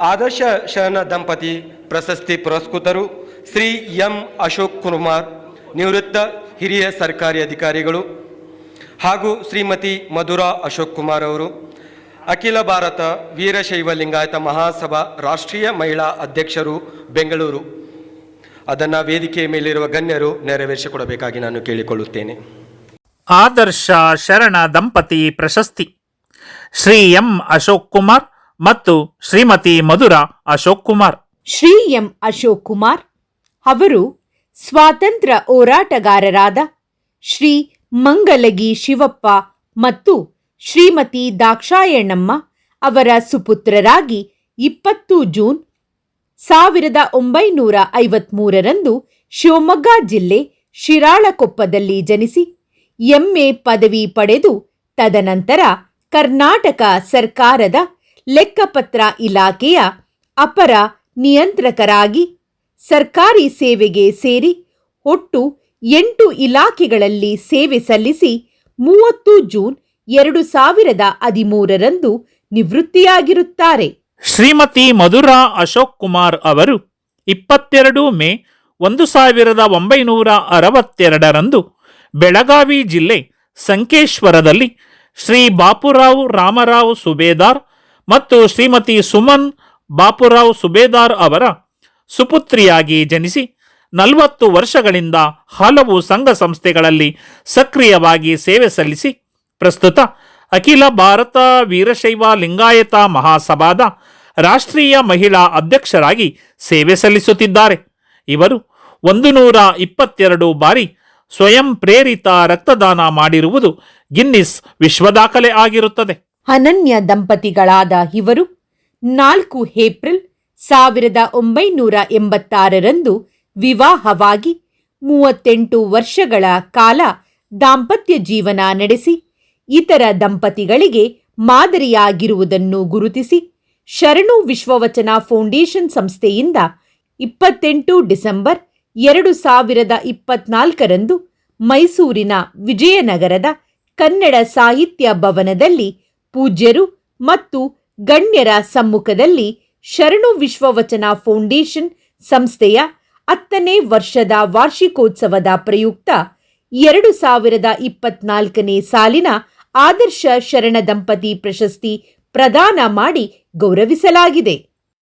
ಆದರ್ಶ ಶರಣ ದಂಪತಿ ಪ್ರಶಸ್ತಿ ಪುರಸ್ಕೃತರು ಶ್ರೀ ಎಂ ಅಶೋಕ್ ಕುಮಾರ್, ನಿವೃತ್ತ ಹಿರಿಯ ಸರ್ಕಾರಿ ಅಧಿಕಾರಿಗಳು ಹಾಗೂ ಶ್ರೀಮತಿ ಮಧುರಾ ಅಶೋಕ್ ಕುಮಾರ್ ಅವರು. ಅಖಿಲ ಭಾರತ ವೀರಶೈವ ಲಿಂಗಾಯತ ಮಹಾಸಭಾ ರಾಷ್ಟ್ರೀಯ ಮಹಿಳಾ ಅಧ್ಯಕ್ಷರು ಬೆಂಗಳೂರು. ಅದನ್ನು ವೇದಿಕೆಯ ಮೇಲಿರುವ ಗಣ್ಯರು ನೆರವೇರಿಸಿಕೊಡಬೇಕಾಗಿ ನಾನು ಕೇಳಿಕೊಳ್ಳುತ್ತೇನೆ. ಆದರ್ಶ ಶರಣ ದಂಪತಿ ಪ್ರಶಸ್ತಿ ಶ್ರೀ ಎಂ ಅಶೋಕ್ ಕುಮಾರ್ ಮತ್ತು ಶ್ರೀಮತಿ ಮಧುರ ಅಶೋಕ್ ಕುಮಾರ್. ಶ್ರೀ ಎಂ ಅಶೋಕ್ ಕುಮಾರ್ ಅವರು ಸ್ವಾತಂತ್ರ್ಯ ಹೋರಾಟಗಾರರಾದ ಶ್ರೀ ಮಂಗಲಗಿ ಶಿವಪ್ಪ ಮತ್ತು ಶ್ರೀಮತಿ ದಾಕ್ಷಾಯಣಮ್ಮ ಅವರ ಸುಪುತ್ರರಾಗಿ ಇಪ್ಪತ್ತು ಜೂನ್ ಸಾವಿರದ ಒಂಬೈನೂರ ಐವತ್ಮೂರರಂದು ಶಿವಮೊಗ್ಗ ಜಿಲ್ಲೆ ಶಿರಾಳಕೊಪ್ಪದಲ್ಲಿ ಜನಿಸಿ ಎಂಎ ಪದವಿ ಪಡೆದು ತದನಂತರ ಕರ್ನಾಟಕ ಸರ್ಕಾರದ ಲೆಕ್ಕಪತ್ರ ಇಲಾಖೆಯ ಅಪರ ನಿಯಂತ್ರಕರಾಗಿ ಸರ್ಕಾರಿ ಸೇವೆಗೆ ಸೇರಿ ಒಟ್ಟು ಎಂಟು ಇಲಾಖೆಗಳಲ್ಲಿ ಸೇವೆ ಸಲ್ಲಿಸಿ ಮೂವತ್ತು ಜೂನ್ ಎರಡು ಸಾವಿರದ ಹದಿಮೂರರಂದು ನಿವೃತ್ತಿಯಾಗಿರುತ್ತಾರೆ. ಶ್ರೀಮತಿ ಮಧುರಾ ಅಶೋಕ್ ಕುಮಾರ್ ಅವರು ಇಪ್ಪತ್ತೆರಡು ಮೇ ಒಂದು ಸಾವಿರದ ಒಂಬೈನೂರ ಅರವತ್ತೆರಡರಂದು ಬೆಳಗಾವಿ ಜಿಲ್ಲೆ ಸಂಕೇಶ್ವರದಲ್ಲಿ ಶ್ರೀ ಬಾಪುರಾವ್ ರಾಮರಾವ್ ಸುಬೇದಾರ್ ಮತ್ತು ಶ್ರೀಮತಿ ಸುಮನ್ ಬಾಪುರಾವ್ ಸುಬೇದಾರ್ ಅವರ ಸುಪುತ್ರಿಯಾಗಿ ಜನಿಸಿ ನಲವತ್ತು ವರ್ಷಗಳಿಂದ ಹಲವು ಸಂಘ ಸಂಸ್ಥೆಗಳಲ್ಲಿ ಸಕ್ರಿಯವಾಗಿ ಸೇವೆ ಸಲ್ಲಿಸಿ ಪ್ರಸ್ತುತ ಅಖಿಲ ಭಾರತ ವೀರಶೈವ ಲಿಂಗಾಯತ ಮಹಾಸಭಾದ ರಾಷ್ಟ್ರೀಯ ಮಹಿಳಾ ಅಧ್ಯಕ್ಷರಾಗಿ ಸೇವೆ ಸಲ್ಲಿಸುತ್ತಿದ್ದಾರೆ. ಇವರು ಒಂದು ನೂರ ಇಪ್ಪತ್ತೆರಡು ಬಾರಿ ಸ್ವಯಂ ಪ್ರೇರಿತ ರಕ್ತದಾನ ಮಾಡಿರುವುದು ಗಿನ್ನಿಸ್ ವಿಶ್ವದಾಖಲೆ ಆಗಿರುತ್ತದೆ. ಅನನ್ಯ ದಂಪತಿಗಳಾದ ಇವರು ನಾಲ್ಕು ಏಪ್ರಿಲ್ ಸಾವಿರದ ಒಂಬೈನೂರ ಎಂಬತ್ತಾರರಂದು ವಿವಾಹವಾಗಿ ಮೂವತ್ತೆಂಟು ವರ್ಷಗಳ ಕಾಲ ದಾಂಪತ್ಯ ಜೀವನ ನಡೆಸಿ, ಇತರ ದಂಪತಿಗಳಿಗೆ ಮಾದರಿಯಾಗಿರುವುದನ್ನು ಗುರುತಿಸಿ, ಶರಣು ವಿಶ್ವವಚನ ಫೌಂಡೇಶನ್ ಸಂಸ್ಥೆಯಿಂದ ಇಪ್ಪತ್ತೆಂಟು ಡಿಸೆಂಬರ್ ಎರಡು ಸಾವಿರದ ಇಪ್ಪತ್ನಾಲ್ಕರಂದು ಮೈಸೂರಿನ ವಿಜಯನಗರದ ಕನ್ನಡ ಸಾಹಿತ್ಯ ಭವನದಲ್ಲಿ ಪೂಜ್ಯರು ಮತ್ತು ಗಣ್ಯರ ಸಮ್ಮುಖದಲ್ಲಿ ಶರಣು ವಿಶ್ವವಚನ ಫೌಂಡೇಶನ್ ಸಂಸ್ಥೆಯ ಹತ್ತನೇ ವರ್ಷದ ವಾರ್ಷಿಕೋತ್ಸವದ ಪ್ರಯುಕ್ತ ಎರಡು ಸಾವಿರದ ಇಪ್ಪತ್ನಾಲ್ಕನೇ ಸಾಲಿನ ಆದರ್ಶ ಶರಣ ದಂಪತಿ ಪ್ರಶಸ್ತಿ ಪ್ರದಾನ ಮಾಡಿ ಗೌರವಿಸಲಾಗಿದೆ.